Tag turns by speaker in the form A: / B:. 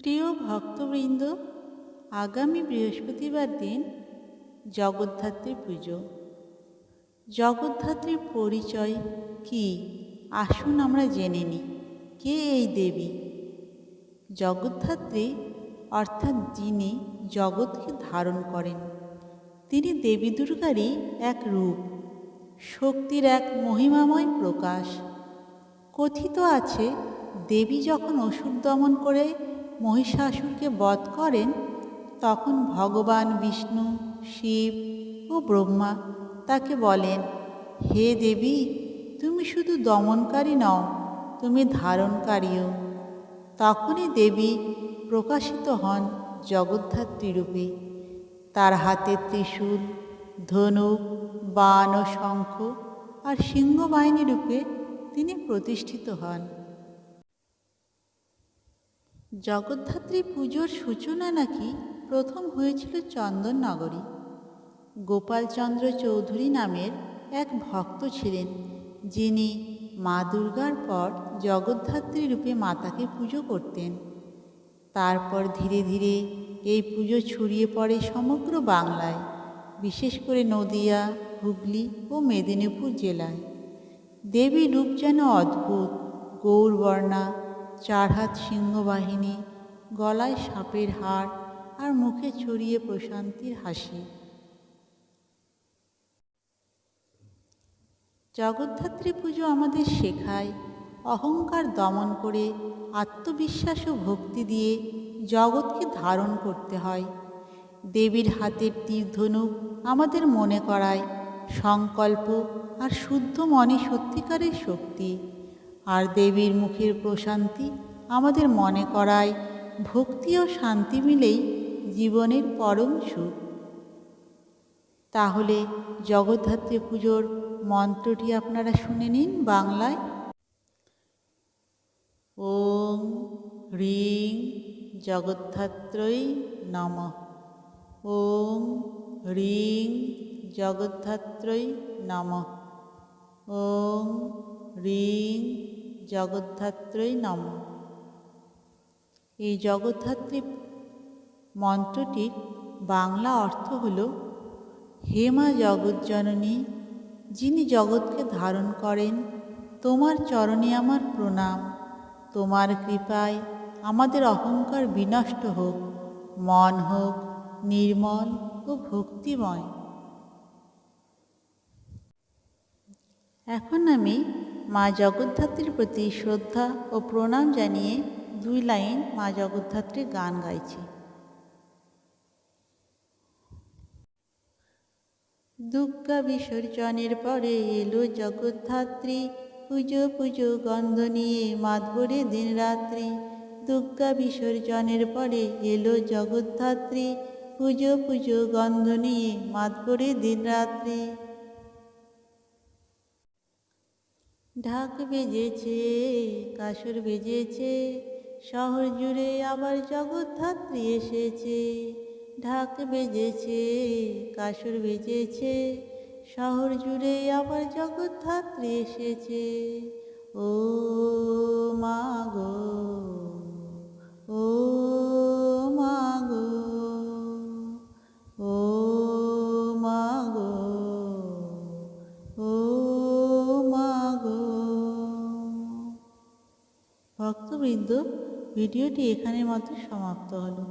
A: প্রিয় ভক্তবৃন্দ, আগামী বৃহস্পতিবার দিন জগদ্ধাত্রী পুজো। জগদ্ধাত্রীর পরিচয় কি? আসুন আমরা জেনে নিই, কে এই দেবী? জগদ্ধাত্রী অর্থাৎ যিনি জগৎকে ধারণ করেন, তিনি দেবী দুর্গারই এক রূপ, শক্তির এক মহিমাময় প্রকাশ। কথিত আছে, দেবী যখন অসুর দমন করে মহিষাসুরকে বধ করেন, তখন ভগবান বিষ্ণু, শিব ও ব্রহ্মা তাকে বলেন, হে দেবী, তুমি শুধু দমনকারী নও, তুমি ধারণকারীও। তখনই দেবী প্রকাশিত হন জগদ্ধাত্রী রূপে। তার হাতে ত্রিশূল ধনুক বান ও শঙ্খ আর সিংহবাহিনী রূপে তিনি প্রতিষ্ঠিত হন। জগদ্ধাত্রী পুজোর সূচনা নাকি প্রথম হয়েছিল চন্দননগরী। গোপালচন্দ্র চৌধুরী নামের এক ভক্ত ছিলেন, যিনি মা দুর্গার পর জগদ্ধাত্রী রূপে মাতাকে পুজো করতেন। তারপর ধীরে ধীরে এই পুজো ছড়িয়ে পড়ে সমগ্র বাংলায়, বিশেষ করে নদিয়া, হুগলি ও মেদিনীপুর জেলায়। দেবী রূপ যেন অদ্ভুত, গৌরবর্ণা চার হাত সিংহবাহিনী, গলায় সাপের হাড় আর মুখে ছড়িয়ে প্রশান্তির হাসি। জগদ্ধাত্রী পুজো আমাদের শেখায় অহংকার দমন করে, আত্মবিশ্বাস ও ভক্তি দিয়ে জগৎকে ধারণ করতে হয়। দেবীর হাতের তীরধনুক আমাদের মনে করায় সংকল্প আর শুদ্ধ মনে সত্যিকারের শক্তি। আর দেবীর মুখের প্রশান্তি আমাদের মনে করায়, ভক্তি ও শান্তি মিলেই জীবনের পরম সুখ। তাহলে জগদ্ধাত্রী পুজোর মন্ত্রটি আপনারা শুনে নিন বাংলায়। ওম হ্রিং জগদ্ধাত্রই নম। ওম হ্রিং জগদ্ধাত্রই নম। ওম হ্রিং জগদ্ধাত্রই নম। এই জগদ্ধাত্রী মন্ত্রটির বাংলা অর্থ হল হে মা জগজ্জননী, যিনি জগৎকে ধারণ করেন, তোমার চরণে আমার প্রণাম। তোমার কৃপায় আমাদের অহংকার বিনষ্ট হোক, মন হোক, নির্মল ও ভক্তিময়। এখন আমি মা জগদ্ধাত্রীর প্রতি শ্রদ্ধা ও প্রণাম জানিয়ে দুই লাইন মা জগদ্ধাত্রীর গান গাইছি। দুর্গা বিসর্জনের পরে এলো জগদ্ধাত্রী, পুজো পুজো গন্ধ নিয়ে মাতবরে দিন রাত্রি। দুর্গা বিসর্জনের পরে এলো জগদ্ধাত্রী, পুজো পুজো গন্ধ নিয়ে মাতবরে দিন রাত্রি। ঢাক বেজেছে কাসর বেজেছে, শহর জুড়ে আবার জগৎ ধাত্রী এসেছে। ঢাক বেজেছে কাসর বেজেছে, শহর জুড়ে আবার জগৎ ধাত্রী এসেছে। ও ভক্তবৃন্দ ভিডিওটি এখানে মাত্র সমাপ্ত হলো।